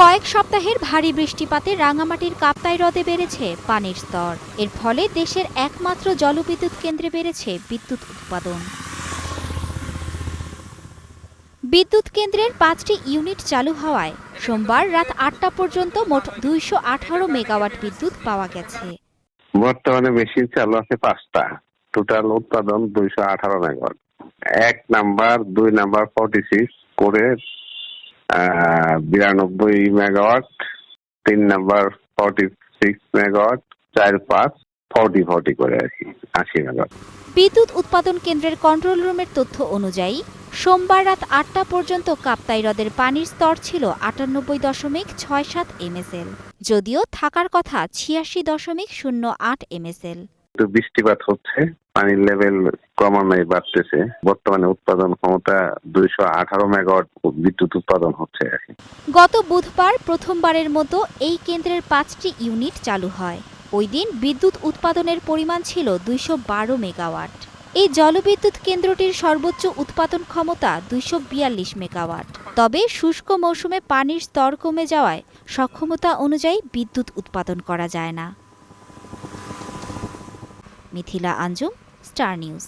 কয়েক সপ্তাহের ভারী বৃষ্টিপাতে রাঙামাটির কাপ্তাই হ্রদে বেড়েছে পানির স্তর। এর ফলে দেশের একমাত্র জলবিদ্যুৎ কেন্দ্রে বেড়েছে বিদ্যুৎ উৎপাদন। বিদ্যুৎ কেন্দ্রের পাঁচটি ইউনিট চালু হওয়ায় সোমবার রাত আটটা পর্যন্ত মোট দুইশো আঠারো মেগাওয়াট বিদ্যুৎ পাওয়া গেছে। বর্তমানে মেশিন চালু আছে পাঁচটা। টোটাল উৎপাদন দুইশো আঠারো মেগাওয়াট। এক নাম্বার, দুই নাম্বার ফর্টি সিক্স করে বিরানব্বই মেগাওয়াট তিন নাম্বার ফর্টি সিক্স মেগাওয়াট চার পাঁচ ফর্টি ফর্টি করে কি, আশি মেগাওয়াট বিদ্যুৎ উৎপাদন কেন্দ্রের কন্ট্রোল রুমের তথ্য অনুযায়ী, সোমবার রাত আটটা পর্যন্ত কাপ্তাই হ্রদের পানির স্তর ছিল আটানব্বই দশমিক ছয় সাত এমএসএল, যদিও থাকার কথা ছিয়াশি দশমিক শূন্য আট এমএসএল। তো বৃষ্টিপাত হচ্ছে, পানির লেভেল ক্রমান্বয়ে বাড়তেছে। বর্তমানে উৎপাদন ক্ষমতা দুইশো আঠারো মেগাওয়াট বিদ্যুৎ উৎপাদন হচ্ছে গত বুধবার প্রথমবারের মতো এই কেন্দ্রের পাঁচটি ইউনিট চালু হয়। ওই দিন বিদ্যুৎ উৎপাদনের পরিমাণ ছিল দুইশো বারো মেগাওয়াট এই জলবিদ্যুৎ কেন্দ্রটির সর্বোচ্চ উৎপাদন ক্ষমতা দুইশো বিয়াল্লিশ মেগাওয়াট তবে শুষ্ক মৌসুমে পানির স্তর কমে যাওয়ায় সক্ষমতা অনুযায়ী বিদ্যুৎ উৎপাদন করা যায় না। Mithila Anjum Star News.